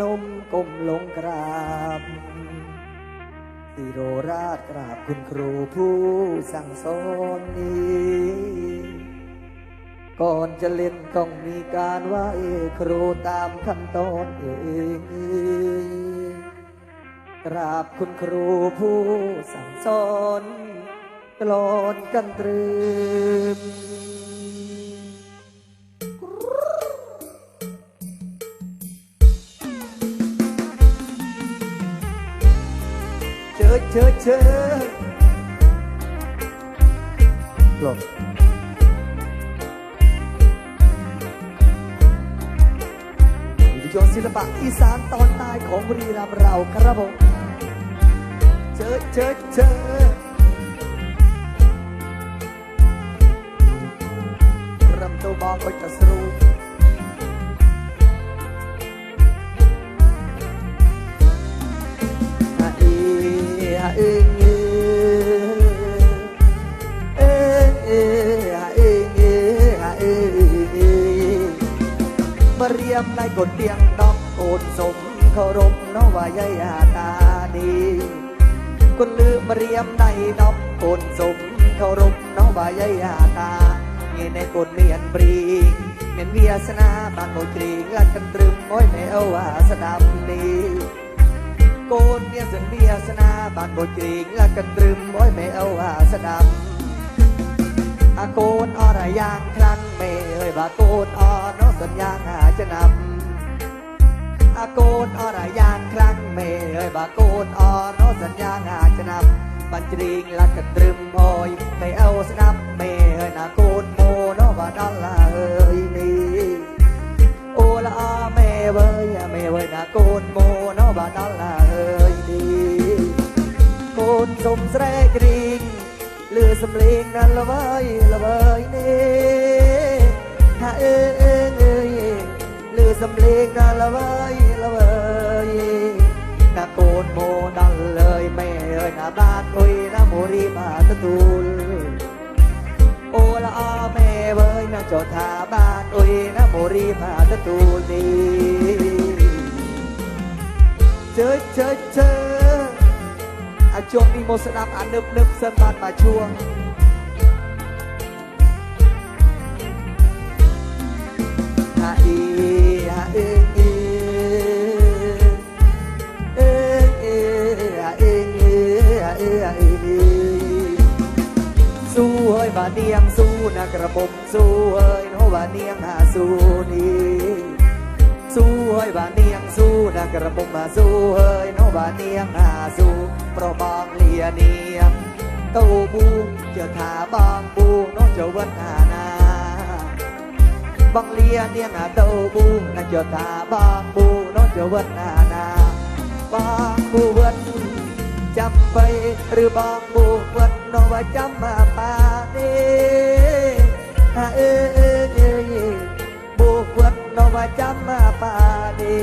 นมก้มลงกราบสิโรราชกราบคุณครูผู้สั่งสอนนี้ ก่อนจะเล่นต้องมีการไหว้ครูตามขั้นตอนเองกราบคุณครูผู้สั่งสอนกลอนกันตรึม อเจอเจอหลบวิทยศิลปะอีสานตอนใต้ของบุรีรัมย์เราครับผมเจอเจอเจอรำตัวบองก็จะสรู ยมในกดเตียงนอกโกนสมเคารพน้องว่ายายาตาดีคนลืมมาเรียมในนอกโกนสมเคารพน้องว่ายายาตาเงี้ในกดเมียนปรีเมียนเวียสนาบานโมจรีลักกันตรึมโอ้ยแม่อว่าสดับดีโกนเมียสันเบียสนาบานบทกรีงและกันตรึมโอ้ยไม่อว่าสดำอาโกนอรยางครั้งไม่เอ่ยบาโกนอน้อง สัญญาหาจะนำอาโกนอรยางครั้งไม่เอ่ยบาโกนอน้องสัญญาหาจะนำบันจริงและกันตรึมโอ้ยไม่เอาสนับไม่เอ่ยนาโกนโมน้องว่าดอลลาเอ้ยนี่ โอละอาแม่เว้ยแม่เว้ยนะโกนโมเนาะบ้านนั่นละเอ้ยดีโกนสมแสรกริงลือสำเลียงนั่นละเว้ยละเว้ สำเลียงนั่นละเว้ยละเว้ยนะโกนโมนั่นเลยแม่เอ้ยนะบ้านโอ้ยนะโมรีมาตะตูลโอละอาแม่เว้ยนะเจ้าทาบ้านโอ้ยนะโมรีมาตะตูนีเจอเจอเจออาจวงมีโมสนับอันนึบนึบเส้นบานมาช่วง ฮาเอฮาเอ สู้เฮ้ยบาเนียงสู้นะกระผมสู้เฮ้ยโนบาเนียงหาสู้นี่สู้เฮ้ยบาเนียงสู้นะกระผมมาสู้เฮ้ยโนบาเนียงหาสู้เพราะบางเลียเนียงเต้าบูเจอขาบางบูโนเจ้าวันหานาบางเลียเนียงหาเต้าบูนะเจอขาบางบูโนเจ้าวันหานาบางบูเวัน จำไปหรือบางบุกวันนว่าจำมาป่าเด้ฮะเอ้ยเอ้ยเอ้ยบุกวันนว่าจำมาป่าเด้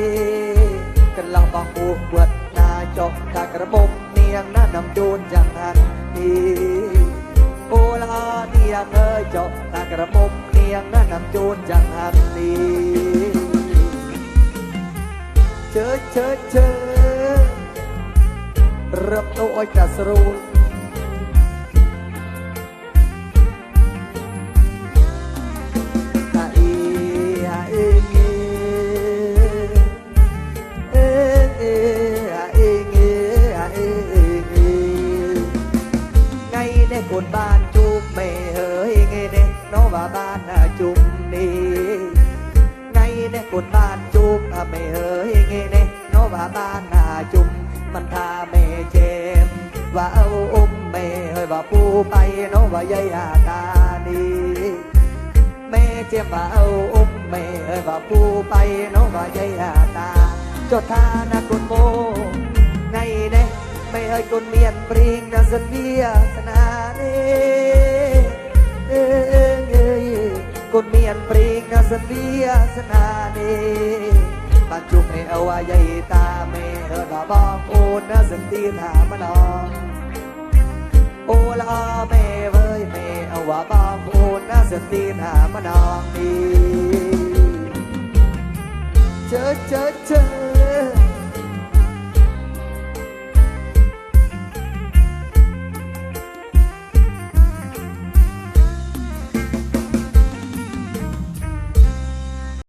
กันลองบางบุกวันนาจอกกากระบมเนียงหน้านำโจนจังหันดีโอลาเนียงเอ้ยจอกกากระบมเนียงหน้านำโจนจังหันดีเจอเจอเจอเริ่มโตอ้อยกระสรูลฮาอีฮาเอเงเอเอฮาเอเงฮาเอเงไงเน่คนบ้านจุมไม่เฮยไงเน่น้องว่าบ้านจุมนี่ไงเน่คนบ้านจุมอะไม่เฮยไงเน่น้องว่าบ้าน ว่าเอาอุ้มแม่เฮ้ยว่าปูไปเนาะว่ายายาตาดีแม่เจมว่าเอาอุ้มแม่เฮ้ยว่าปูไปเนาะว่ายายาตาเจ้าทานะกุนโมไงเน่ไม่เฮ้ยกุนเมียนปริงนะสันเวียสนาเน่เอ้ยเอ้ยเอกุนเมียนปริงนะสันเวียสนาเน่ ปัจจุบันเอาว่าใหญ่ตาเมเออดอบองโอนนะสันตีนหามาลองโอละเมเว้ยเมเอาว่าบองโอนนะสันตีนหามาลองดีเจอเจอเจอ